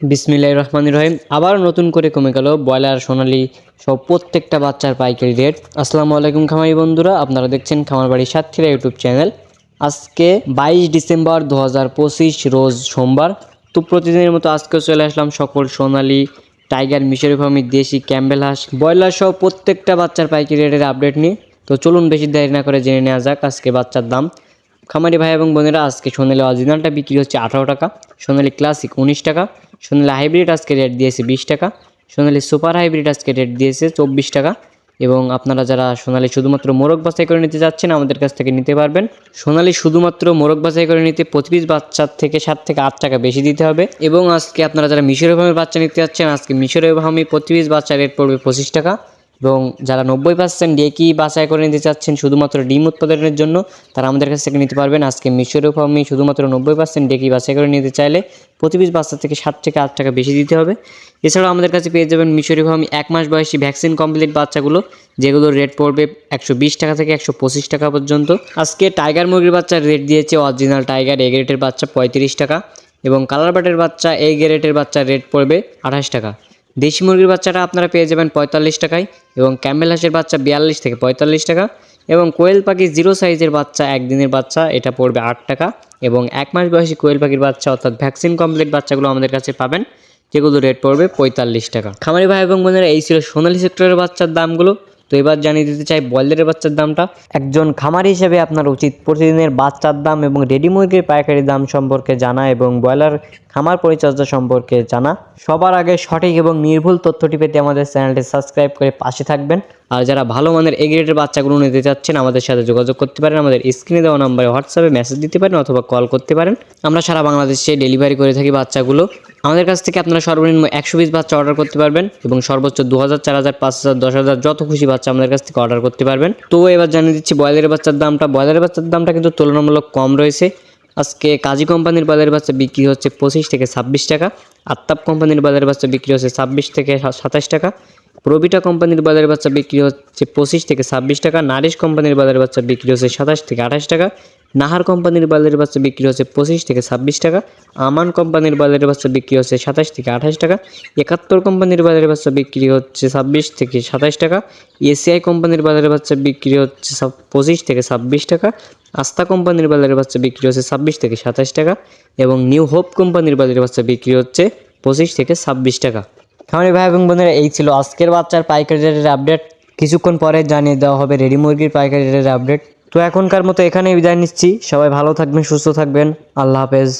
বিসমিল্লাহির রহমান রহিম। আবার নতুন করে কমে গেল ব্রয়লার সোনালি সব প্রত্যেকটা বাচ্চার পাইকারি রেট। আসসালামু আলাইকুম খামারি বন্ধুরা, আপনারা দেখছেন খামার বাড়ি সাতক্ষীরা ইউটিউব চ্যানেল। আজকে বাইশ ডিসেম্বর দু হাজার পঁচিশ, রোজ সোমবার। তো প্রতিদিনের মতো আজকেও চলে আসলাম সকল সোনালি, টাইগার, মিশরি ফার্মি, দেশি, ক্যাম্বেল হাঁস ব্রয়লার সহ প্রত্যেকটা বাচ্চার পাইকারি রেটের আপডেট নিয়ে। তো চলুন বেশি দেরি না করে জেনে নেওয়া যাক আজকে বাচ্চার দাম। খামারি ভাই এবং বোনেরা আজকে সোনালি অরিজিনালটা বিক্রি হচ্ছে আঠারো টাকা, সোনালি ক্লাসিক উনিশ টাকা, সোনালি হাইব্রিড আজকে রেট দিয়েছে বিশ টাকা, সোনালি সুপার হাইব্রিড আজকে রেট দিয়েছে চব্বিশ টাকা এবং আপনারা যারা সোনালি শুধুমাত্র মোরগ বাছাই করে নিতে যাচ্ছেন আমাদের কাছ থেকে নিতে পারবেন। সোনালি শুধুমাত্র মোরগ বাছাই করে নিতে পিস বাচ্চার থেকে সাত থেকে আট টাকা বেশি দিতে হবে এবং আজকে আপনারা যারা মিশরের ভাবে বাচ্চা নিতে যাচ্ছেন, আজকে মিশরের ভাবে প্রতি বাচ্চা রেট পড়বে পঁচিশ টাকা। এবং যারা নব্বই পার্সেন্ট ডেকি বাছাই করে নিতে চাচ্ছেন শুধুমাত্র ডিম উৎপাদনের জন্য, তারা আমাদের কাছ থেকে নিতে পারবেন। আজকে মিশরীয় ফার্মি শুধুমাত্র নব্বই পার্সেন্ট ডেকি বাছাই করে নিতে চাইলে প্রতি পিস বাচ্চা থেকে সাত থেকে আট টাকা বেশি দিতে হবে। এছাড়াও আমাদের কাছে পেয়ে যাবেন মিশরীয় ফার্মি এক মাস বয়সী ভ্যাকসিন কমপ্লিট বাচ্চাগুলো যেগুলোর রেট পড়বে একশো বিশ টাকা থেকে একশো পঁচিশ টাকা পর্যন্ত। আজকে টাইগার মুরগির বাচ্চার রেট দিয়েছে অরিজিনাল টাইগার, এ গ্রেটের বাচ্চা পঁয়ত্রিশ টাকা এবং কালার বাটের বাচ্চা এই গ্রেটের বাচ্চার রেট পড়বে আঠাশ টাকা। দেশি মুরগির বাচ্চাটা আপনারা পেয়ে যাবেন পঁয়তাল্লিশ টাকায় এবং ক্যাম্বেল হাঁসের বাচ্চা বিয়াল্লিশ থেকে পঁয়তাল্লিশ টাকা এবং কোয়েল পাখি জিরো সাইজের বাচ্চা, একদিনের বাচ্চা, এটা পড়বে আট টাকা এবং এক মাস বয়সী কোয়েল পাখির বাচ্চা অর্থাৎ ভ্যাকসিন কমপ্লিট বাচ্চাগুলো আমাদের কাছে পাবেন, যেগুলো রেট পড়বে পঁয়তাল্লিশ টাকা। খামারি ভাই এবং বোনেরা, এই ছিল সোনালি সেক্টরের বাচ্চার দামগুলো। তো এবার জানিয়ে দিতে চাই, ব্রয়লারের বাচ্চার দামটা। একজন খামার হিসেবে আপনার উচিত প্রতিদিনের বাচ্চার দাম এবং রেডি মুরগির পাইকারি দাম সম্পর্কে জানা এবং ব্রয়লার খামার পরিচর্যা সম্পর্কে জানা। সবার আগে সঠিক এবং নির্ভুল তথ্যটি পেতে আমাদের চ্যানেলটি সাবস্ক্রাইব করে পাশে থাকবেন। আর যারা ভালো মানের এ গ্রেডের বাচ্চাগুলো নিতে চাচ্ছেন, আমাদের সাথে যোগাযোগ করতে পারেন। আমাদের স্ক্রিনে দেওয়া নাম্বারে হোয়াটসঅ্যাপে মেসেজ দিতে পারেন অথবা কল করতে পারেন। আমরা সারা বাংলাদেশে ডেলিভারি করে থাকি বাচ্চাগুলো। আমাদের কাছ থেকে আপনারা সর্বনিম্ন একশো পিস বাচ্চা অর্ডার করতে পারবেন এবং সর্বোচ্চ দু হাজার চার হাজার পাঁচ হাজার দশ হাজার যত খুশি বাচ্চা আমাদের কাছ থেকে অর্ডার করতে পারবেন। তো এবার জানিয়ে দিচ্ছি ব্রয়লারের বাচ্চার দামটা। ব্রয়লারের বাচ্চার দামটা কিন্তু তুলনামূলক কম রয়েছে। আজকে কাজী কোম্পানির বাজারের বাচ্চা বিক্রি হচ্ছে পঁচিশ থেকে ছাব্বিশ টাকা। আত্তাপ কোম্পানির বাজারের বাচ্চা বিক্রি হচ্ছে ছাব্বিশ থেকে সাতাশ টাকা। প্রবিটা কোম্পানির বাজারের বাচ্চা বিক্রি হচ্ছে পঁচিশ থেকে ছাব্বিশ টাকা, নারিশ কোম্পানির বাজারের বাচ্চা বিক্রি হচ্ছে সাতাশ থেকে আঠাশ টাকা, নাহার কোম্পানির বাজারের বাচ্চা বিক্রি হচ্ছে পঁচিশ থেকে ছাব্বিশ টাকা, আমান কোম্পানির বাজারের বাচ্চা বিক্রি হচ্ছে সাতাশ থেকে আঠাশ টাকা, একাত্তর কোম্পানির বাজারের বাচ্চা বিক্রি হচ্ছে ছাব্বিশ থেকে সাতাশ টাকা, এসিআই কোম্পানির বাজারের বাচ্চা বিক্রি হচ্ছে পঁচিশ থেকে ছাব্বিশ টাকা, আস্থা কোম্পানির বাজারের বাচ্চা বিক্রি হচ্ছে ছাব্বিশ থেকে সাতাশ টাকা এবং নিউ হোপ কোম্পানির বাজারের বাচ্চা বিক্রি হচ্ছে পঁচিশ থেকে ছাব্বিশ টাকা। খামারি ভাই এবং বন্ধুরা এই ছিল আজকের বাচ্চার পাইকারি রেটের আপডেট। কিছুক্ষণ পরে জানিয়ে দেওয়া হবে রেডি মুরগির পাইকারি রেটের আপডেট। তো এখনকার মতো এখানেই বিদায় নিচ্ছি। সবাই ভালো থাকবেন, সুস্থ থাকবেন। আল্লাহ হাফেজ।